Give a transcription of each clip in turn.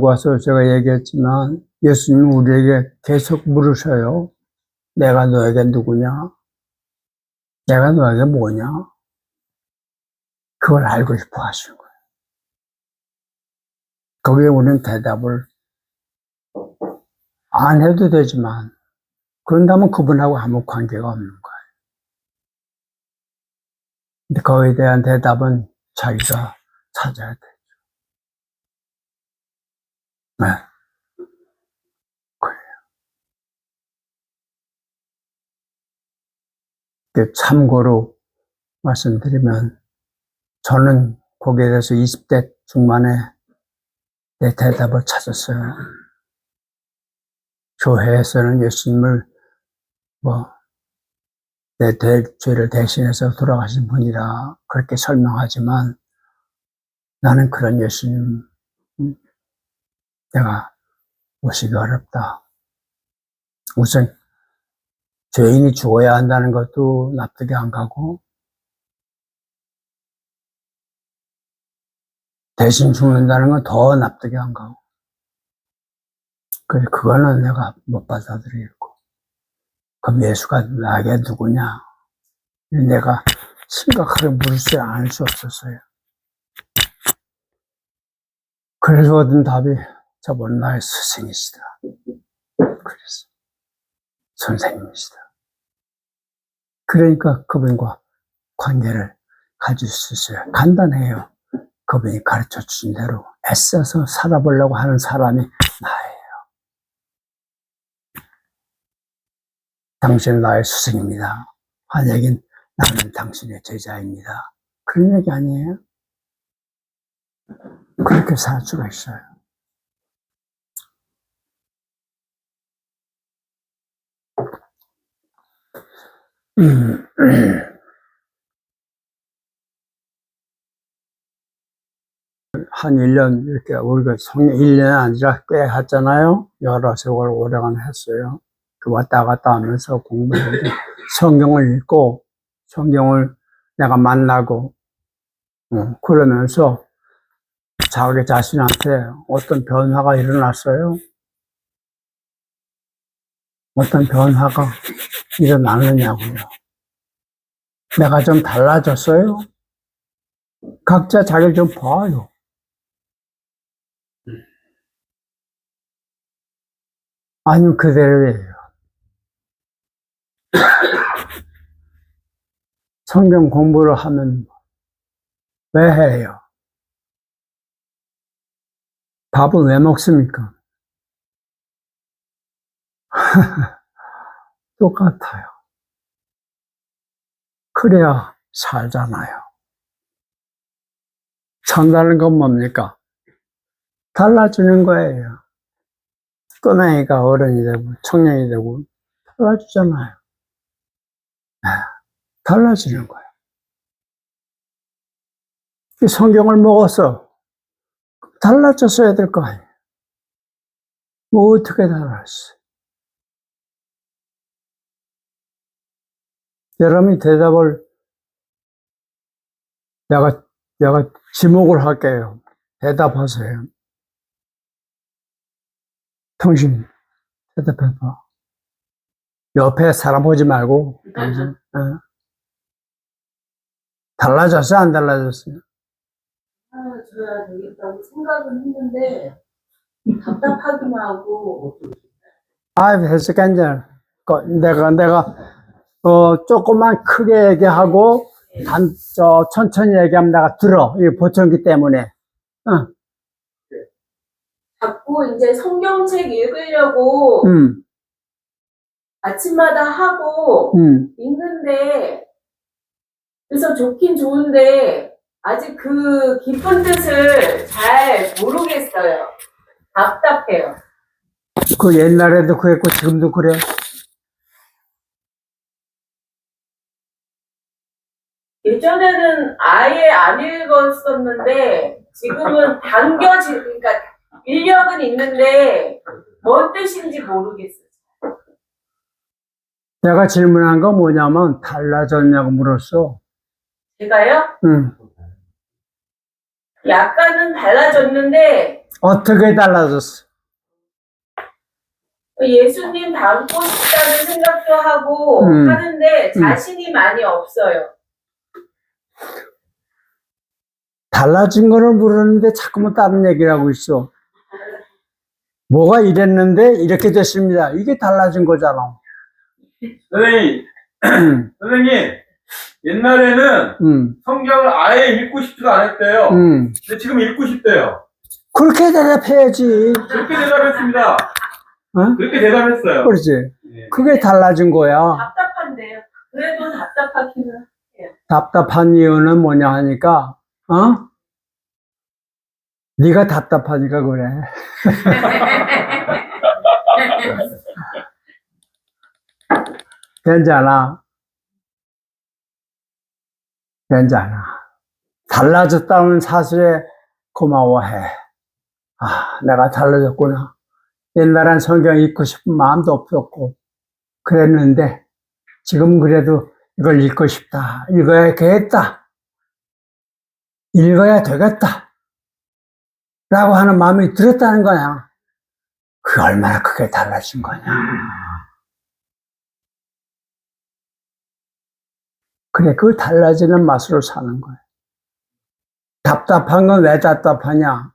와서 제가 얘기했지만 예수님 우리에게 계속 물으셔요. 내가 너에게 누구냐? 내가 너에게 뭐냐? 그걸 알고 싶어 하시는 거예요. 거기에 우리는 대답을 안 해도 되지만 그런다면 그분하고 아무 관계가 없는 거예요. 근데 거기에 대한 대답은 자기가 찾아야 돼. 네. 그래요. 근데 참고로 말씀드리면 저는 거기에 대해서 20대 중반에 내 대답을 찾았어요. 교회에서는 예수님을 뭐, 내 대- 죄를 대신해서 돌아가신 분이라 그렇게 설명하지만 나는 그런 예수님 음, 내가 모시기 어렵다. 우선 죄인이 죽어야 한다는 것도 납득이 안 가고 대신 죽는다는 건 더 납득이 안 가고 그래서 그거는 내가 못 받아들이겠고 그럼 예수가 나에게 누구냐 내가 심각하게 물을 수안수 없었어요 그래서 얻은 답이 저분 나의 스승이시다 그랬어 선생님이시다 그러니까 그분과 관계를 가질 수 있어요 간단해요 그분이 가르쳐 주신 대로 애써서 살아보려고 하는 사람이 나예요. 당신은 나의 스승입니다. 한 얘기는 나는 당신의 제자입니다. 그런 얘기 아니에요? 그렇게 살 수가 있어요. 음, 한 1년, 이렇게, 우리가 성령 1년 아니라 꽤 했잖아요? 여러 세월 오래간 했어요. 그 왔다 갔다 하면서 공부했는데, 성경을 읽고, 성경을 내가 만나고, 어, 그러면서 자기 자신한테 어떤 변화가 일어났어요? 어떤 변화가 일어나느냐고요. 내가 좀 달라졌어요? 각자 자기를 좀 봐요. 아니면 그대로예요. 성경 공부를 하면 왜 해요? 밥은 왜 먹습니까? 똑같아요. 그래야 살잖아요. 산다는 건 뭡니까? 달라지는 거예요. 꼬맹이가 어른이 되고 청년이 되고 달라지잖아요. 네, 달라지는 거예요. 이 성경을 먹어서 달라졌어야 될 거 아니에요. 뭐 어떻게 달랐어요? 여러분이 대답을 내가 내가 지목을 할게요. 대답하세요. 당신 대답해봐. 옆에 사람 보지 말고 당신 어. 달라졌어 안 달라졌어요? 달라져야 되겠다고 생각은 했는데 답답하기만 하고 아, 괜찮아. 그, 내가 내가 어 조금만 크게 얘기하고 단 저 천천히 얘기하면 내가 들어 이 보청기 때문에. 어, 자꾸 이제 성경책 읽으려고 음, 아침마다 하고 음. 읽는데 그래서 좋긴 좋은데 아직 그 깊은 뜻을 잘 모르겠어요. 답답해요. 그 옛날에도 그랬고 지금도 그래. 예전에는 아예 안 읽었었는데 지금은 당겨지 그러니까 인력은 있는데 뭔 뜻인지 모르겠어요. 내가 질문한 거 뭐냐면 달라졌냐고 물었어. 제가요? 응. 약간은 달라졌는데 어떻게 달라졌어? 예수님 닮고 싶다는 생각도 하고 음. 하는데 음. 자신이 많이 없어요. 달라진 거를 모르는데 자꾸만 다른 얘기를 하고 있어. 뭐가 이랬는데 이렇게 됐습니다. 이게 달라진 거잖아. 선생님, 선생님, 옛날에는 음, 성경을 아예 읽고 싶지도 않았대요. 음. 근데 지금 읽고 싶대요. 그렇게 대답해야지. 그렇게 대답했습니다. 어? 그렇게 대답했어요. 그렇지. 예. 그게 달라진 거야. 답답한데요. 그래도 답답하기는 답답한 이유는 뭐냐 하니까, 어? 네가 답답하니까 그래. 괜찮아. 괜찮아. 달라졌다는 사실에 고마워해. 아, 내가 달라졌구나. 옛날엔 성경 읽고 싶은 마음도 없었고, 그랬는데, 지금 그래도 이걸 읽고 싶다. 읽어야겠다. 읽어야 되겠다. 라고 하는 마음이 들었다는 거야. 그게 얼마나 크게 달라진 거냐. 그래, 그 달라지는 맛으로 사는 거야. 답답한 건 왜 답답하냐?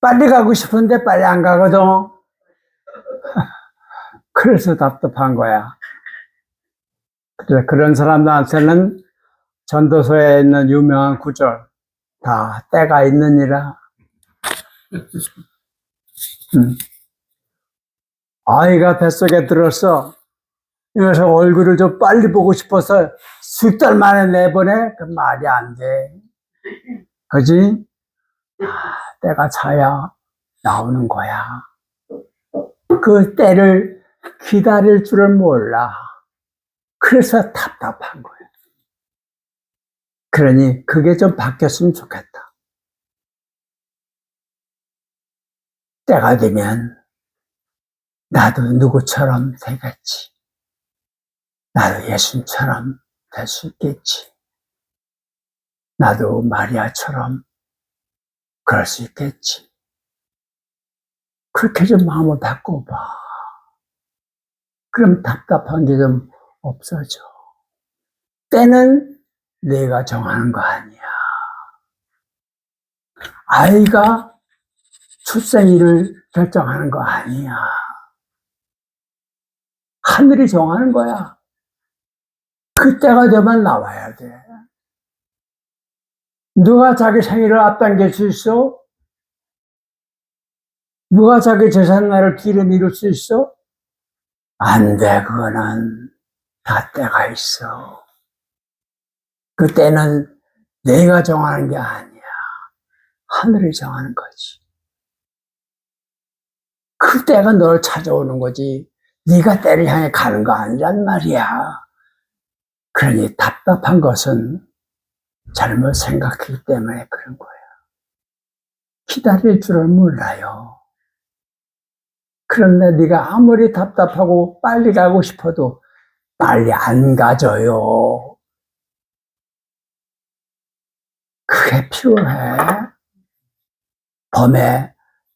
빨리 가고 싶은데 빨리 안 가거든. 그래서 답답한 거야. 그래, 그런 사람들한테는 전도서에 있는 유명한 구절, 다 때가 있느니라. 음. 아이가 뱃속에 들었어. 이 녀석 얼굴을 좀 빨리 보고 싶어서 수달 만에 내보내? 그 말이 안 돼. 그지? 아, 때가 차야 나오는 거야. 그 때를 기다릴 줄을 몰라. 그래서 답답한 거야. 그러니 그게 좀 바뀌었으면 좋겠다. 때가 되면 나도 누구처럼 되겠지. 나도 예수님처럼 될 수 있겠지. 나도 마리아처럼 그럴 수 있겠지. 그렇게 좀 마음을 바꿔봐. 그럼 답답한 게 좀 없어져. 때는 내가 정하는 거 아니야. 아이가 출생일을 결정하는 거 아니야. 하늘이 정하는 거야. 그때가 되면 나와야 돼. 누가 자기 생일을 앞당길 수 있어? 누가 자기 재산날을 뒤로 미룰 수 있어? 안 돼, 그거는. 다 때가 있어. 그 때는 내가 정하는 게 아니야. 하늘이 정하는 거지. 그 때가 널 찾아오는 거지. 네가 때를 향해 가는 거 아니란 말이야. 그러니 답답한 것은 잘못 생각했기 때문에 그런 거야. 기다릴 줄을 몰라요. 그런데 네가 아무리 답답하고 빨리 가고 싶어도 빨리 안 가져요. 그게 필요해. 봄에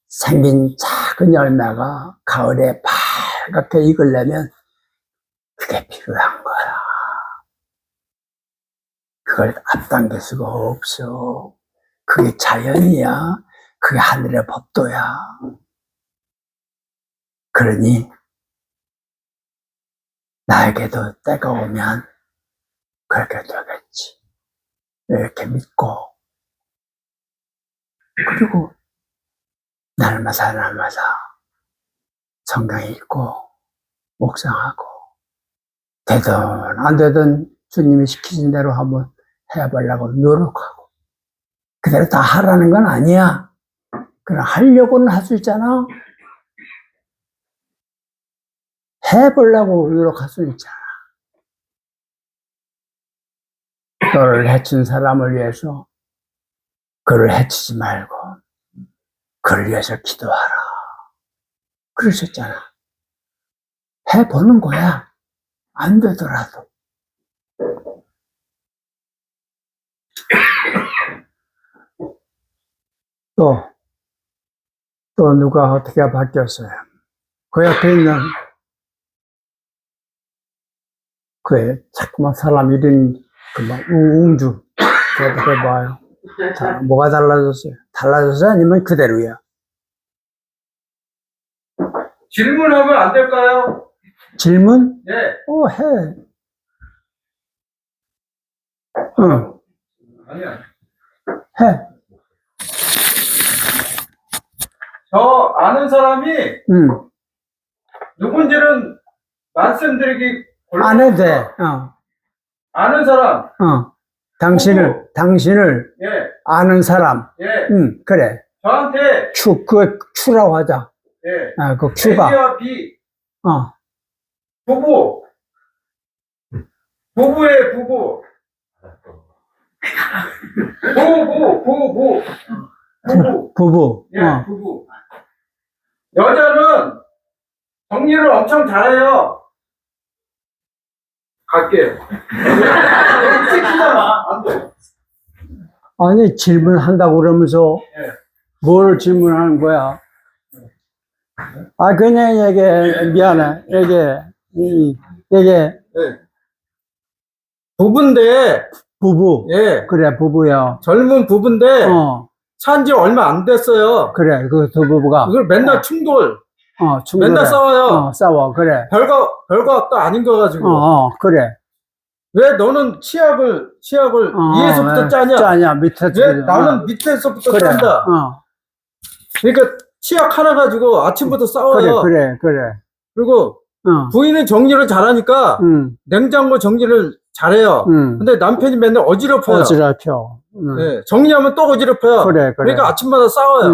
생긴 작은 열매가 가을에 빨갛게 익으려면 그게 필요한 거야. 그걸 앞당길 수가 없어. 그게 자연이야. 그게 하늘의 법도야. 그러니 나에게도 때가 오면 그렇게 되겠지. 이렇게 믿고 그리고 날마다 날마다 성경 읽고 묵상하고 되든 안 되든 주님이 시키신 대로 한번 해보려고 노력하고 그대로 다 하라는 건 아니야. 그냥 하려고는 할 수 있잖아. 해보려고 노력할 수 있잖아. 너를 해친 사람을 위해서 그를 해치지 말고 그를 위해서 기도하라. 그러셨잖아. 해보는 거야. 안 되더라도. 또, 또 누가 어떻게 바뀌었어요? 그 옆에 있는 그, 자꾸만 사람 이름, 그, 막, 웅주. 그거 어떻게 봐요? 자, 뭐가 달라졌어요? 달라졌어요? 아니면 그대로야? 질문하면 안 될까요? 질문? 네. 어, 해. 응, 아니야. 해. 저 아는 사람이 응. 누군지는 말씀드리기 안 해도 돼. 어, 아는 사람. 어. 당신을, 당신을 예. 아는 사람. 예. 응, 그래. 저한테 추, 그, 추라고 하자. 예. 아, 그 추가. A와 B 어, 부부. 부부의 부부. 부부, 부부. 부부. 부부. 예, 어, 부부. 여자는 정리를 엄청 잘해요. 갈게요. 찍히잖아. 안 돼. 아니, 질문한다고 그러면서 예. 뭘 질문하는 거야? 아, 그냥 얘기해. 미안해. 얘기해. 이, 얘기해. 예. 부부인데, 부부. 예. 그래, 부부야. 젊은 부부인데, 어, 산지 얼마 안 됐어요. 그래. 그 두 부부가. 그걸 맨날 충돌, 어, 충분해. 맨날 싸워요. 어, 싸워. 그래. 별거, 별거 안 인거가지고. 어, 어, 그래. 왜 너는 치약을, 치약을 어, 위에서부터 왜 짜냐? 짜냐, 밑에 왜. 나는 밑에서부터 그래. 짠다? 어, 그러니까 치약 하나 가지고 아침부터 싸워요. 그래, 그래, 그래. 그리고 어, 부인은 정리를 잘하니까 응, 냉장고 정리를 잘해요. 응. 근데 남편이 맨날 어지럽혀요. 어지럽혀. 응. 네, 정리하면 또 어지럽혀요. 그래, 그래. 러니까 아침마다 싸워요.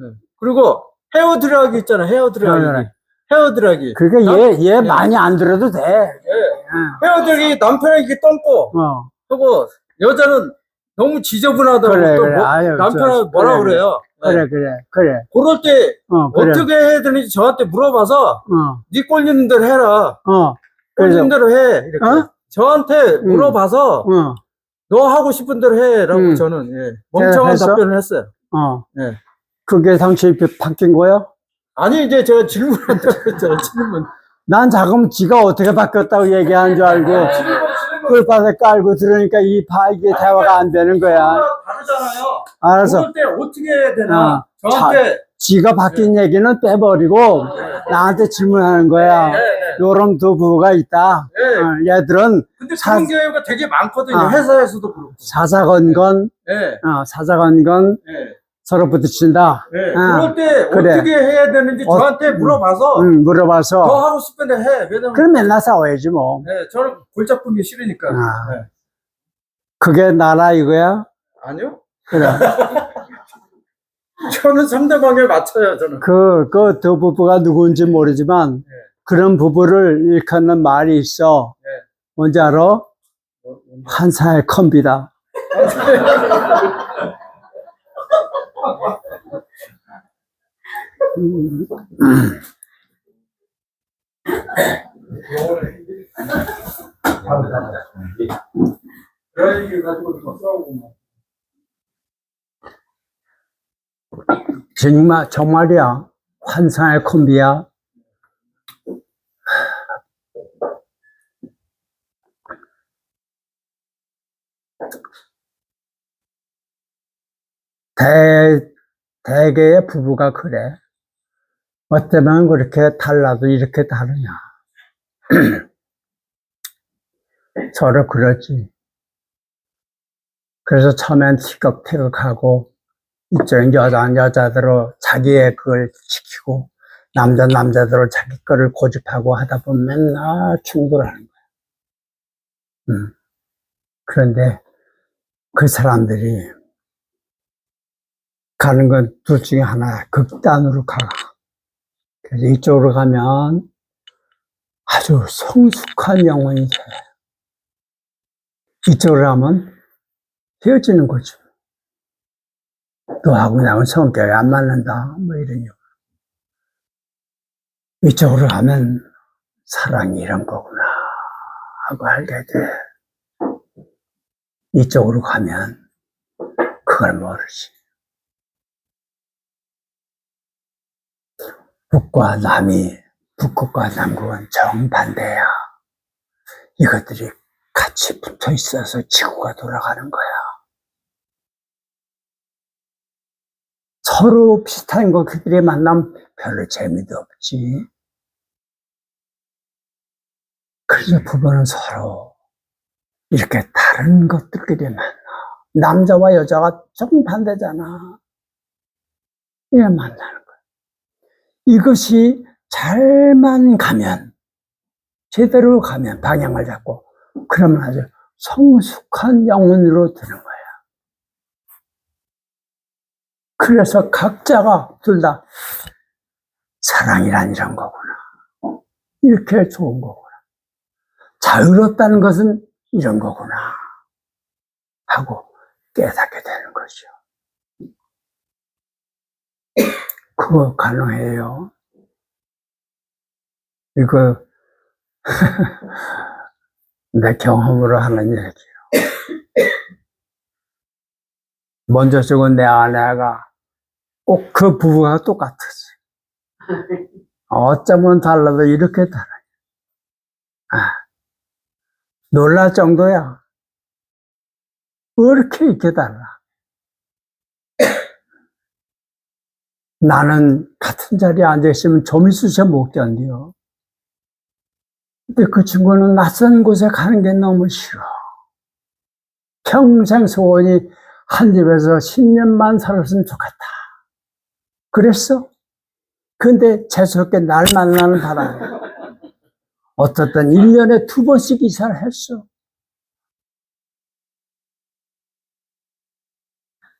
응. 그리고 헤어 드라이기 있잖아요. 헤어 드라이기. 헤어 헤어 드라이기. 그러니까 얘, 얘 예. 많이 안 들어도 돼. 응. 헤어 드라이기 남편에게 똥꼬 어, 하고 여자는 너무 지저분하다고 그래, 또 그래. 뭐, 아유, 남편한테 저- 뭐라 그래, 그래요. 네. 그래, 그래, 그래. 그럴 때 어, 그래. 어떻게 해야 되는지 저한테 물어봐서 어, 네 꼴리는 대로 해라. 어, 그래서, 꼴리는 대로 해. 이렇게. 어? 저한테 음. 물어봐서 어, 너 하고 싶은 대로 해라고 음. 저는 예. 멍청한? 답변을 했어요. 어. 네. 그게 당신이 바뀐 거야? 아니 이제 제가 질문한다고 했잖아요. 질문. 난 자금 지가 어떻게 바뀌었다고 얘기하는 줄 알고. 꿀밭에 깔고 들으니까 이 바, 이게 대화가 안 되는 거야. 다르잖아요. 알았어. 그럴 때 어떻게 해야 되나? 어. 저한테 지가 바뀐 얘기는 빼버리고 나한테 질문하는 거야. 네, 네. 요런 두 부부가 있다. 네. 어, 얘들은 근데 사- 그런 경우가 되게 많거든요. 아. 회사에서도 그렇고. 사사건건, 네. 어, 사사건건 네. 서로 부딪힌다. 네. 아, 그럴 때 그래. 어떻게 해야 되는지 어, 저한테 물어봐서 응, 너 물어봐서. 하고 싶은데 해. 왜냐면 그럼 맨날 싸워야지 뭐. 네, 저는 골자 뿐기 싫으니까. 아. 네. 그게 나라 이거야? 아니요? 그래. 저는 상대방에 맞춰요. 저는. 그, 그 두 부부가 누구인지 모르지만 네. 그런 부부를 일컫는 말이 있어. 네. 뭔지 알아? 한사의 컴비다. 음, 그런 정말이야. 환상의 콤비야. 대, 대개의 부부가 그래. 어쩌면 그렇게 달라도 이렇게 다르냐. 서로 그러지. 그래서 처음엔 티격태격하고, 이쪽은 여자는 여자대로 자기의 그걸 지키고, 남자 남자대로 자기 거를 고집하고 하다 보면 맨날 충돌하는 거야. 음. 그런데 그 사람들이 가는 건 둘 중에 하나야. 극단으로 가. 그래서 이쪽으로 가면 아주 성숙한 영혼이 돼. 이쪽으로 가면 헤어지는 거죠. 너하고 나하고 성격이 안 맞는다. 뭐 이러니. 이쪽으로 가면 사랑이 이런 거구나. 하고 알게 돼. 이쪽으로 가면 그걸 모르지. 북과 남이, 북극과 남극은 정반대야. 이것들이 같이 붙어 있어서 지구가 돌아가는 거야. 서로 비슷한 것들이 만나면 별로 재미도 없지. 그래서 부부는 서로 이렇게 다른 것들끼리 만나. 남자와 여자가 조금 반대잖아. 이래 만나는. 이것이 잘만 가면, 제대로 가면, 방향을 잡고, 그러면 아주 성숙한 영혼으로 드는 거야. 그래서 각자가 둘 다 사랑이란 이런 거구나. 이렇게 좋은 거구나. 자유롭다는 것은 이런 거구나. 하고 깨닫게 되는 거죠. 그거 가능해요. 이거 내 경험으로 하는 얘기예요. 먼저 죽은 내 아내가 꼭 그 부부가 똑같았어요. 어쩌면 달라도 이렇게 달라요. 아, 놀랄 정도야. 왜 이렇게 이렇게 달라? 나는 같은 자리에 앉아있으면 좀 있으셔 못 견뎌. 근데 그 친구는 낯선 곳에 가는 게 너무 싫어. 평생 소원이 한 집에서 10년만 살았으면 좋겠다. 그랬어? 근데 재수없게 날 만나는 바람에 어떻든 1년에 두 번씩 이사를 했어.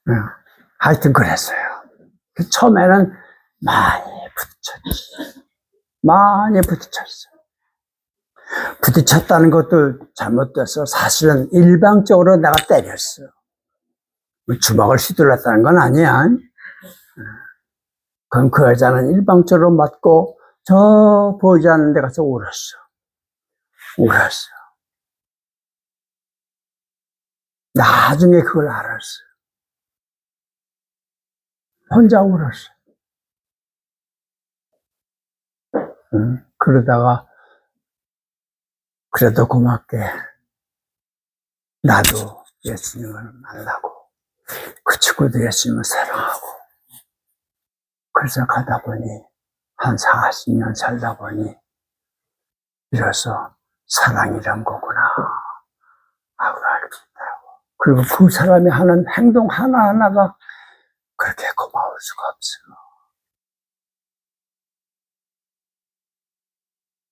응. 하여튼 그랬어요. 그 처음에는 많이 부딪혔지. 많이 부딪혔어. 부딪혔다는 것도 잘못돼서 사실은 일방적으로 내가 때렸어. 뭐 주먹을 휘둘렀다는 건 아니야. 그럼 그 여자는 일방적으로 맞고 저 보이지 않는 데 가서 울었어. 울었어. 나중에 그걸 알았어. 혼자 울었어. 응? 그러다가 그래도 고맙게 나도 예수님을 만나고 그 친구도 예수님을 사랑하고 그래서 가다 보니 한 40년 살다 보니 이래서 사랑이란 거구나 하고 알게 됐다고 그리고 그 사람이 하는 행동 하나하나가 그렇게 고마울 수가 없어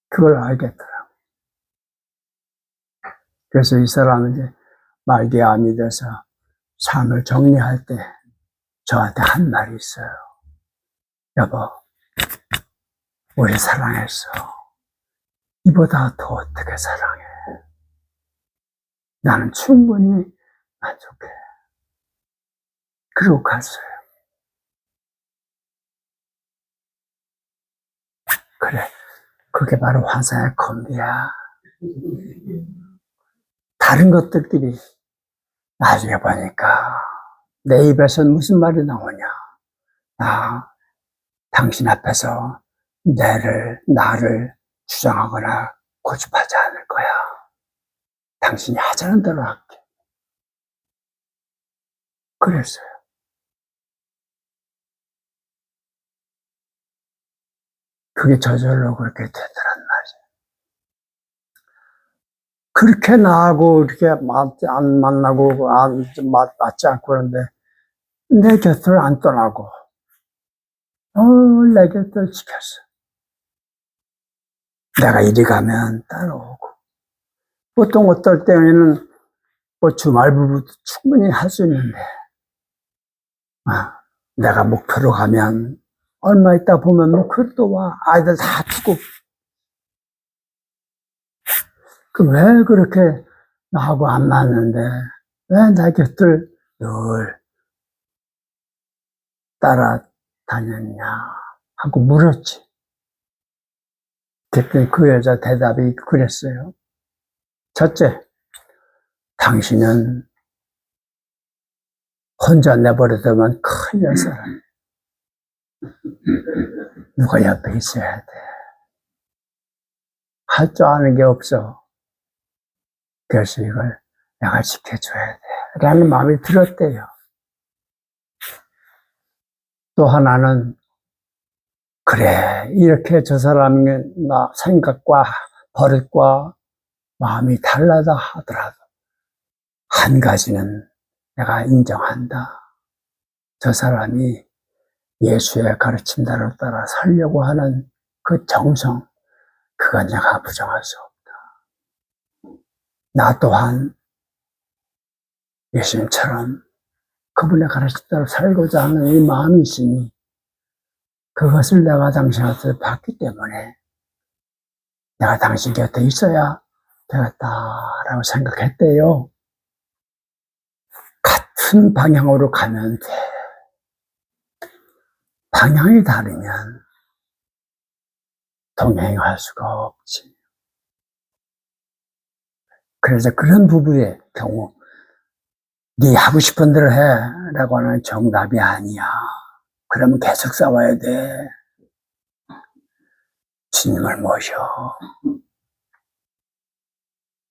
그걸 알겠더라고 그래서 이 사람은 이제 말기암이 돼서 삶을 정리할 때 저한테 한 말이 있어요. 여보, 우리 사랑했어. 이보다 더 어떻게 사랑해? 나는 충분히 만족해. 그리고 갔어요. 그래, 그게 바로 환상의 콤비야. 다른 것들끼리 나중에 보니까 내 입에서 무슨 말이 나오냐. 나, 당신 앞에서 내를, 나를 주장하거나 고집하지 않을 거야. 당신이 하자는 대로 할게. 그랬어요. 그게 저절로 그렇게 되더란 말이에요. 그렇게 나하고 이렇게 맞, 안 만나고 안, 맞, 맞지 않고 그런데 내 곁을 안 떠나고 어, 내 곁을 지켰어. 내가 이리 가면 따라오고 보통 어떨 때는 뭐 주말 부부도 충분히 할 수 있는데 아, 내가 목표로 가면 얼마 있다 보면 목표로 또 와. 아이들 다 두고 그 왜 그렇게 나하고 안 맞는데 왜내 곁을 늘 따라다녔냐 하고 물었지. 그때 그 여자 대답이 그랬어요. 첫째, 당신은 혼자 내버려두면 큰일 날 사람. 누가 옆에 있어야 돼. 할 줄 아는 게 없어. 그래서 이걸 내가 지켜줘야 돼. 라는 마음이 들었대요. 또 하나는, 그래, 이렇게 저 사람의 나 생각과 버릇과 마음이 달라다 하더라도, 한 가지는 내가 인정한다. 저 사람이 예수의 가르침대로 따라 살려고 하는 그 정성, 그건 내가 부정할 수 없다. 나 또한 예수님처럼 그분의 가르침대로 살고자 하는 이 마음이 있으니 그것을 내가 당신한테 받기 때문에 내가 당신 곁에 있어야 되겠다라고 생각했대요. 같은 방향으로 가면 돼. 방향이 다르면 동행할 수가 없지. 그래서 그런 부부의 경우, 네 하고 싶은 대로 해. 라고 하는 정답이 아니야. 그러면 계속 싸워야 돼. 주님을 모셔.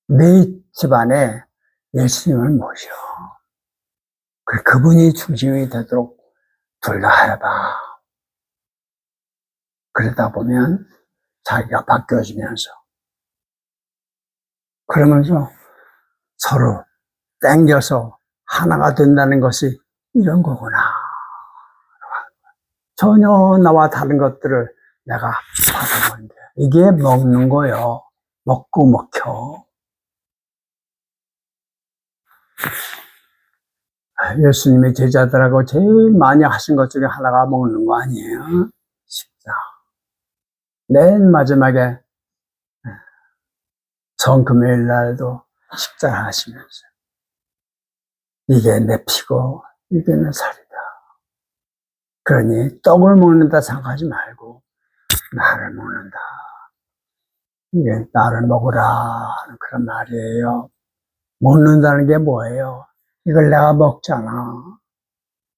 내 집안에 예수님을 모셔. 그- 그분이 중심이 되도록 둘다 해봐. 그러다 보면 자기가 바뀌어지면서 그러면서 서로 땡겨서 하나가 된다는 것이 이런 거구나. 전혀 나와 다른 것들을 내가 받아보는데 이게 먹는 거요. 먹고 먹혀. 예수님의 제자들하고 제일 많이 하신 것 중에 하나가 먹는 거 아니에요? 맨 마지막에 성금요일 날도 식사를 하시면서 이게 내 피고 이게 내 살이다. 그러니 떡을 먹는다 생각하지 말고 나를 먹는다. 이게 나를 먹으라 하는 그런 말이에요. 먹는다는 게 뭐예요? 이걸 내가 먹잖아.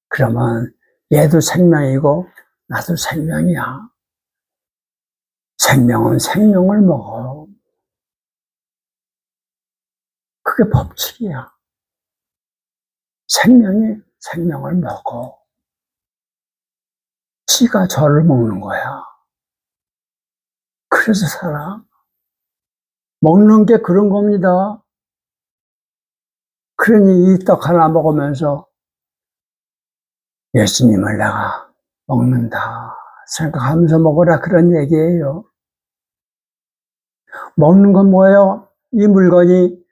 그러면 얘도 생명이고 나도 생명이야. 생명은 생명을 먹어. 그게 법칙이야. 생명이 생명을 먹어. 지가 저를 먹는 거야. 그래서 살아. 먹는 게 그런 겁니다. 그러니 이 떡 하나 먹으면서 예수님을 내가 먹는다 생각하면서 먹으라 그런 얘기예요. 먹는 건 뭐예요? 이 물건이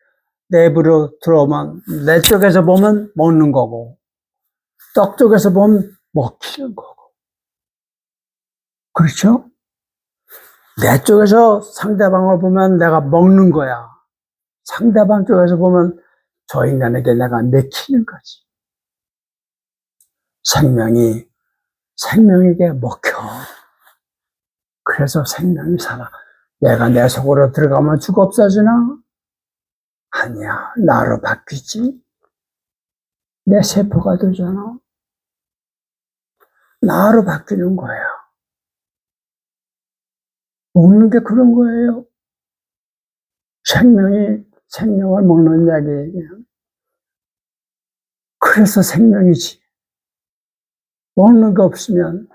내부로 들어오면 내 쪽에서 보면 먹는 거고 떡 쪽에서 보면 먹히는 거고 그렇죠? 내 쪽에서 상대방을 보면 내가 먹는 거야. 상대방 쪽에서 보면 저 인간에게 내가 내키는 거지. 생명이 생명에게 먹혀. 그래서 생명이 살아. 내가 내 속으로 들어가면 죽 없어지나? 아니야. 나로 바뀌지. 내 세포가 되잖아. 나로 바뀌는 거야. 먹는 게 그런 거예요. 생명이 생명을 먹는 약이에요. 그래서 생명이지. 먹는 거 없으면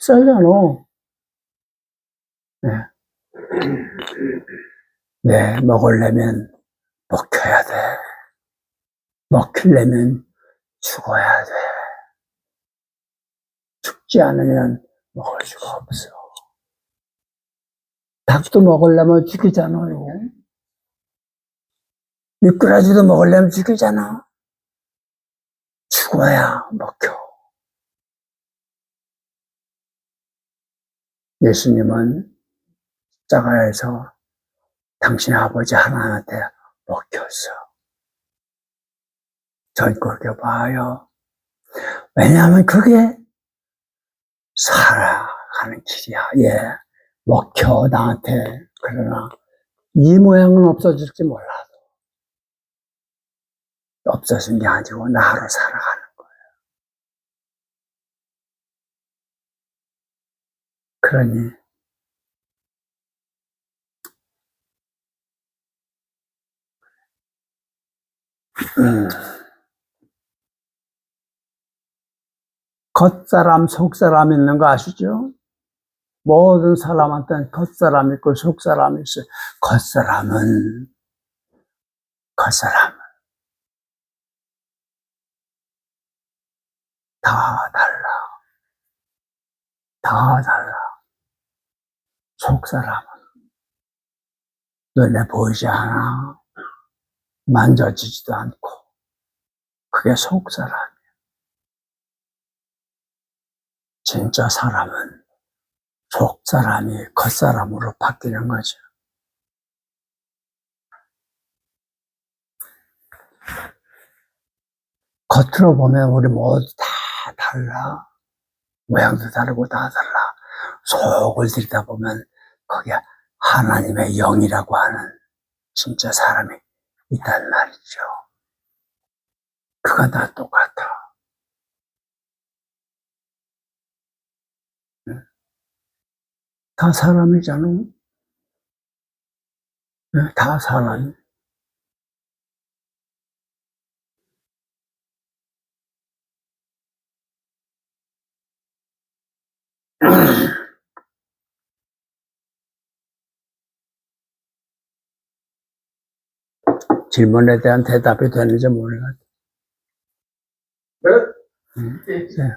썰잖아. 네. 네, 먹으려면 먹혀야 돼. 먹히려면 죽어야 돼. 죽지 않으면 먹을 수가 없어. 닭도 먹으려면 죽이잖아요. 미꾸라지도 먹으려면 죽이잖아. 죽어야 먹혀. 예수님은 십자가에서 당신 아버지 하나님한테 먹혔어. 전 그렇게 봐요. 왜냐하면 그게 살아가는 길이야. 예. 먹혀, 나한테. 그러나 이 모양은 없어질지 몰라도 없어진 게 아니고 나로 살아가는 거예요. 그러니. 음. 겉사람, 속사람 있는 거 아시죠? 모든 사람한테는 겉사람 있고 속사람이 있어요. 겉사람은, 겉사람은 다 달라. 다 달라. 속사람은 눈에 보이지 않아. 만져지지도 않고. 그게 속사람이야. 진짜 사람은 속사람이 겉사람으로 바뀌는 거죠. 겉으로 보면 우리 모두 다 달라. 모양도 다르고 다 달라. 속을 들여다보면 거기에 하나님의 영이라고 하는 진짜 사람이 있단 말이죠. 그가 다 똑같아. 응? 다 사람이잖아. 응, 다 사람. 질문에 대한 대답이 되는지 모르겠어요. 네? 네.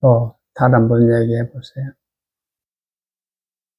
또 다른 분 얘기해 보세요.